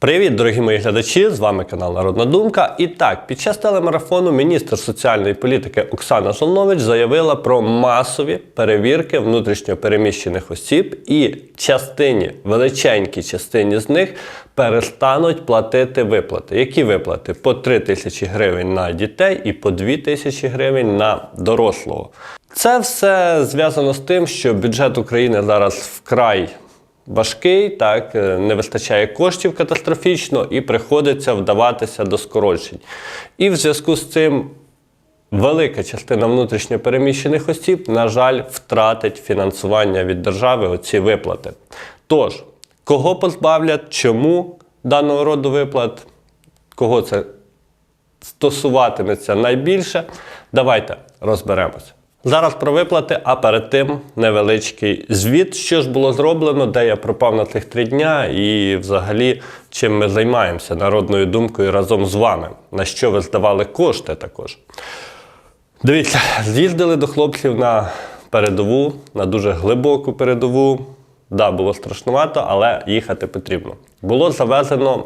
Привіт, дорогі мої глядачі! З вами канал Народна Думка. І так, під час телемарафону міністр соціальної політики Оксана Жолнович заявила про масові перевірки внутрішньо переміщених осіб, і частині, величенькій частині з них перестануть платити виплати. Які виплати? По 3 тисячі гривень на дітей і по 2 тисячі гривень на дорослого. Це все зв'язано з тим, що бюджет України зараз вкрай важкий, так, е, не вистачає коштів катастрофічно і приходиться вдаватися до скорочень. І в зв'язку з цим велика частина внутрішньо переміщених осіб, на жаль, втратить фінансування від держави оці виплати. Тож, кого позбавлять, чому даного роду виплат, кого це стосуватиметься найбільше, давайте розберемося. Зараз про виплати, а перед тим невеличкий звіт, що ж було зроблено, де я пропав на цих три дня, і взагалі чим ми займаємося народною думкою разом з вами, на що ви здавали кошти також. Дивіться, з'їздили до хлопців на передову, на дуже глибоку передову. Да, було страшнувато, але їхати потрібно. Було завезено,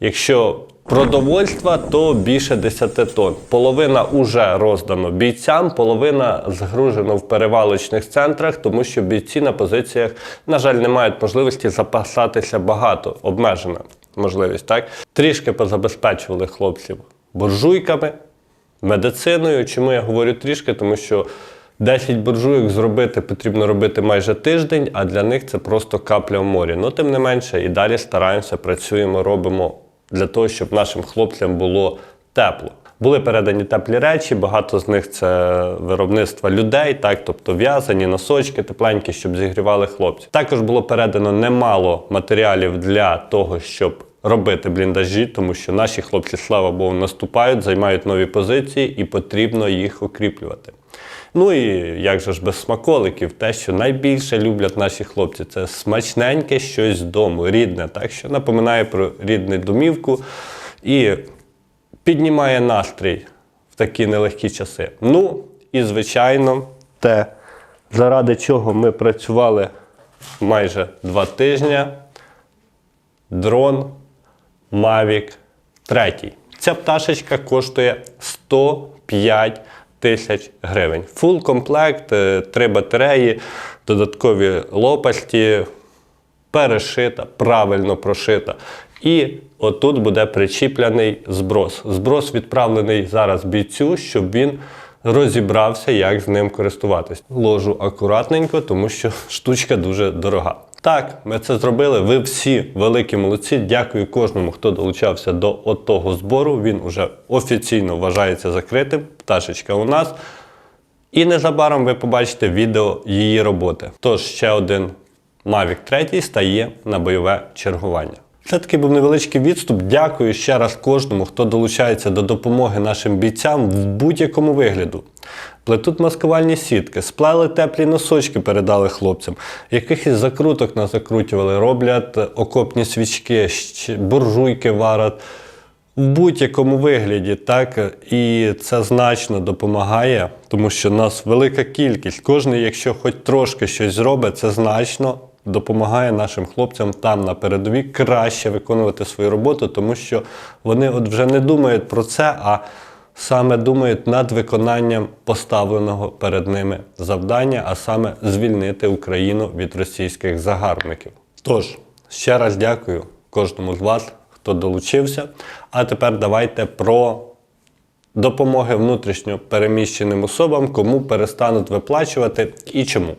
якщо продовольства, то більше 10 тонн. Половина уже роздано бійцям, половина згружено в перевалочних центрах, тому що бійці на позиціях, на жаль, не мають можливості запасатися багато, обмежена можливість. Так? Трішки позабезпечували хлопців буржуйками, медициною. Чому я говорю трішки? Тому що 10 буржуйок зробити потрібно робити майже тиждень, а для них це просто капля в морі. Ну, тим не менше, і далі стараємося, працюємо, робимо для того, щоб нашим хлопцям було тепло. Були передані теплі речі, багато з них це виробництва людей, так, тобто в'язані, носочки тепленькі, щоб зігрівали хлопці. Також було передано немало матеріалів для того, щоб робити бліндажі, тому що наші хлопці, слава Богу, наступають, займають нові позиції і потрібно їх укріплювати. Ну і як же ж без смаколиків, те, що найбільше люблять наші хлопці, це смачненьке щось з дому, рідне, так що напоминає про рідну домівку і піднімає настрій в такі нелегкі часи. Ну і звичайно, те, заради чого ми працювали майже два тижні. Дрон Mavic 3. Ця пташечка коштує 105 тисяч гривень. Фул комплект, е, три батареї, додаткові лопасті, перешита, правильно прошита. І отут буде причіплений зброс. Зброс відправлений зараз бійцю, щоб він розібрався, як з ним користуватись. Ложу акуратненько, тому що штучка дуже дорога. Так, ми це зробили. Ви всі великі молодці. Дякую кожному, хто долучався до отого збору. Він уже офіційно вважається закритим. Пташечка у нас. І незабаром ви побачите відео її роботи. Тож ще один Mavic 3 стає на бойове чергування. Це такий був невеличкий відступ. Дякую ще раз кожному, хто долучається до допомоги нашим бійцям в будь-якому вигляду. Плетуть маскувальні сітки, сплели теплі носочки, передали хлопцям, якихось закруток нас закрутювали, роблять окопні свічки, буржуйки варять в будь-якому вигляді, так і це значно допомагає, тому що нас велика кількість. Кожен, якщо хоч трошки щось зробить, це значно допомагає нашим хлопцям там на передовій краще виконувати свою роботу, тому що вони от вже не думають про це, а саме думають над виконанням поставленого перед ними завдання, а саме звільнити Україну від російських загарбників. Тож, ще раз дякую кожному з вас, хто долучився. А тепер давайте про допомоги внутрішньо переміщеним особам, кому перестануть виплачувати і чому.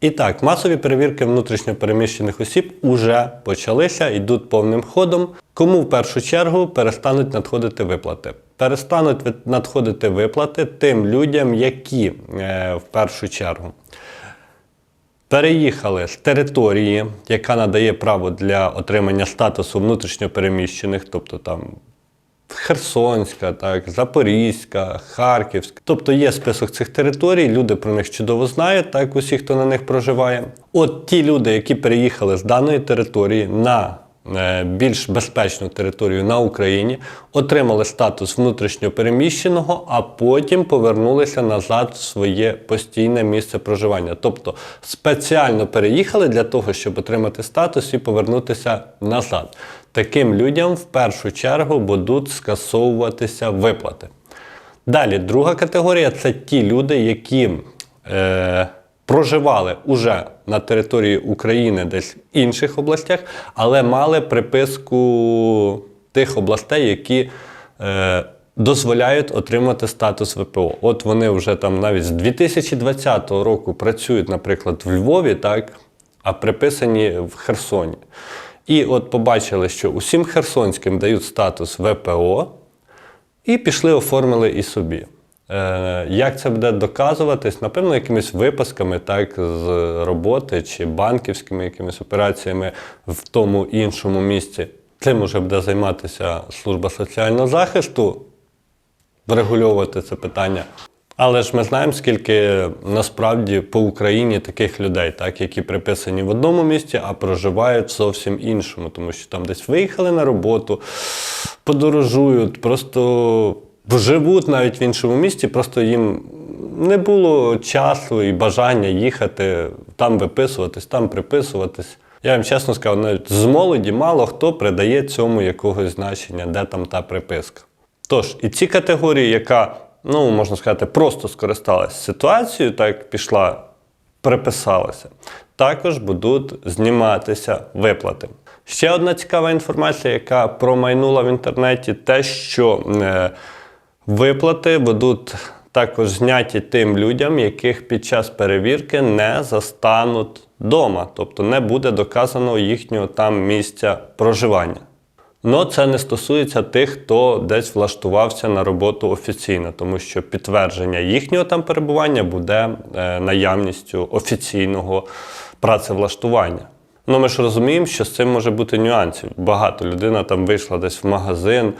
І так, масові перевірки внутрішньо переміщених осіб уже почалися, йдуть повним ходом. Кому в першу чергу перестануть надходити виплати? Перестануть надходити виплати тим людям, які е, в першу чергу переїхали з території, яка надає право для отримання статусу внутрішньопереміщених, тобто там Херсонська, так, Запорізька, Харківська. Тобто є список цих територій, люди про них чудово знають, так, усі, хто на них проживає. От ті люди, які переїхали з даної території на більш безпечну територію на Україні, отримали статус внутрішньо переміщеного, а потім повернулися назад в своє постійне місце проживання. Тобто спеціально переїхали для того, щоб отримати статус і повернутися назад. Таким людям в першу чергу будуть скасовуватися виплати. Далі, друга категорія це ті люди, які е, проживали уже на території України, десь в інших областях, але мали приписку тих областей, які е, дозволяють отримати статус ВПО. От вони вже там навіть з 2020 року працюють, наприклад, в Львові, так, а приписані в Херсоні. І от побачили, що усім херсонським дають статус ВПО. І пішли, оформили і собі. Е, як це буде доказуватись? Напевно, якимись виписками так, з роботи чи банківськими якимись операціями в тому іншому місці. Цим уже буде займатися служба соціального захисту, врегульовувати це питання. Але ж ми знаємо, скільки насправді по Україні таких людей, так, які приписані в одному місті, а проживають в зовсім іншому, тому що там десь виїхали на роботу, подорожують, просто живуть навіть в іншому місті, просто їм не було часу і бажання їхати, там виписуватись, там приписуватись. Я вам чесно скажу, навіть з молоді мало хто придає цьому якогось значення, де там та приписка. Тож, і ці категорії, яка, ну, можна сказати, просто скористалась ситуацією, так пішла, приписалася, також будуть зніматися виплати. Ще одна цікава інформація, яка промайнула в інтернеті, те, що е, виплати будуть також зняті тим людям, яких під час перевірки не застануть вдома, тобто не буде доказано їхнього там місця проживання. Но це не стосується тих, хто десь влаштувався на роботу офіційно, тому що підтвердження їхнього там перебування буде е, наявністю офіційного працевлаштування. Ну ми ж розуміємо, що з цим може бути нюансів. Багато людина там вийшла десь в магазин,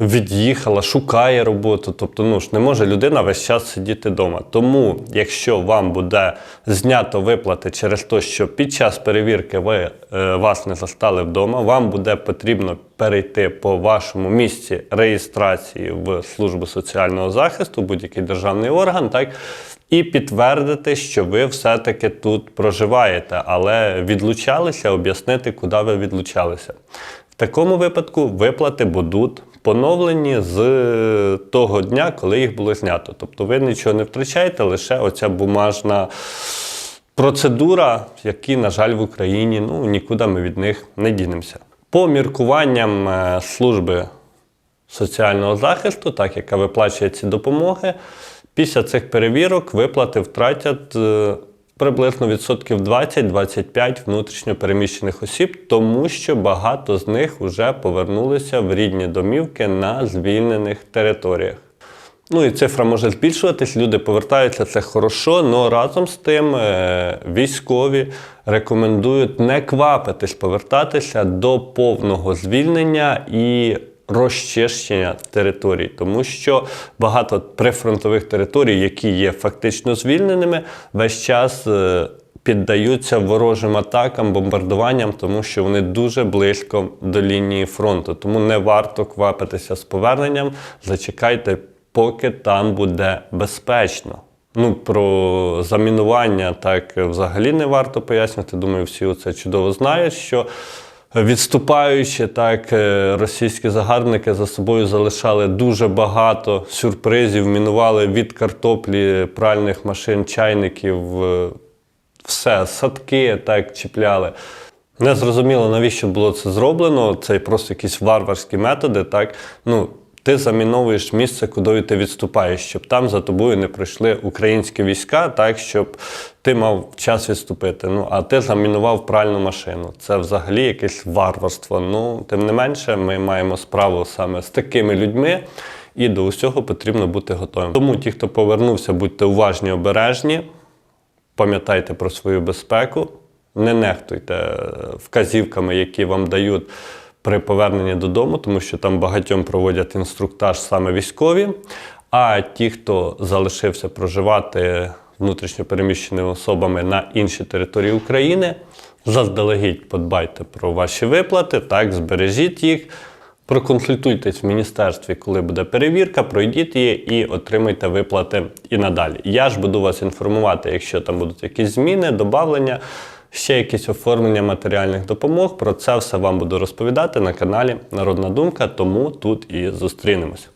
від'їхала, шукає роботу. Тобто, ну ж не може людина весь час сидіти вдома. Тому, якщо вам буде знято виплати через те, що під час перевірки ви е, вас не застали вдома, вам буде потрібно перейти по вашому місці реєстрації в службу соціального захисту, будь-який державний орган, так. І підтвердити, що ви все-таки тут проживаєте, але відлучалися, об'яснити, куди ви відлучалися. В такому випадку виплати будуть поновлені з того дня, коли їх було знято. Тобто ви нічого не втрачаєте, лише оця бумажна процедура, які, на жаль, в Україні ну, нікуди ми від них не дінемося. По міркуванням е, служби соціального захисту, так яка виплачує ці допомоги, після цих перевірок виплати втратять е, приблизно відсотків 20-25 внутрішньо переміщених осіб, тому що багато з них вже повернулися в рідні домівки на звільнених територіях. Ну і цифра може збільшуватись, люди повертаються, це хорошо, але разом з тим е, військові рекомендують не квапитись повертатися до повного звільнення і розчищення територій, тому що багато прифронтових територій, які є фактично звільненими, весь час е, піддаються ворожим атакам, бомбардуванням, тому що вони дуже близько до лінії фронту. Тому не варто квапитися з поверненням. Зачекайте, поки там буде безпечно. Ну, про замінування так взагалі не варто пояснювати. Думаю, всі це чудово знають, що відступаючи, так е, російські загарбники за собою залишали дуже багато сюрпризів, мінували від картоплі, пральних машин, чайників, е, все, садки так чіпляли. Не зрозуміло, навіщо було це зроблено. Це просто якісь варварські методи. Так? Ну, ти заміновуєш місце, куди ти відступаєш, щоб там за тобою не пройшли українські війська, так щоб ти мав час відступити. Ну а ти замінував пральну машину. Це взагалі якесь варварство. Ну тим не менше, ми маємо справу саме з такими людьми. І до усього потрібно бути готовим. Тому ті, хто повернувся, будьте уважні, обережні, пам'ятайте про свою безпеку, не нехтуйте вказівками, які вам дають при поверненні додому, тому що там багатьом проводять інструктаж саме військові. А ті, хто залишився проживати внутрішньо переміщеними особами на іншій території України, заздалегідь подбайте про ваші виплати, так, збережіть їх. Проконсультуйтесь в міністерстві, коли буде перевірка, пройдіть її і отримайте виплати і надалі. Я ж буду вас інформувати, якщо там будуть якісь зміни, додавлення, ще якісь оформлення матеріальних допомог. Про це все вам буду розповідати на каналі Народна Думка, тому тут і зустрінемось.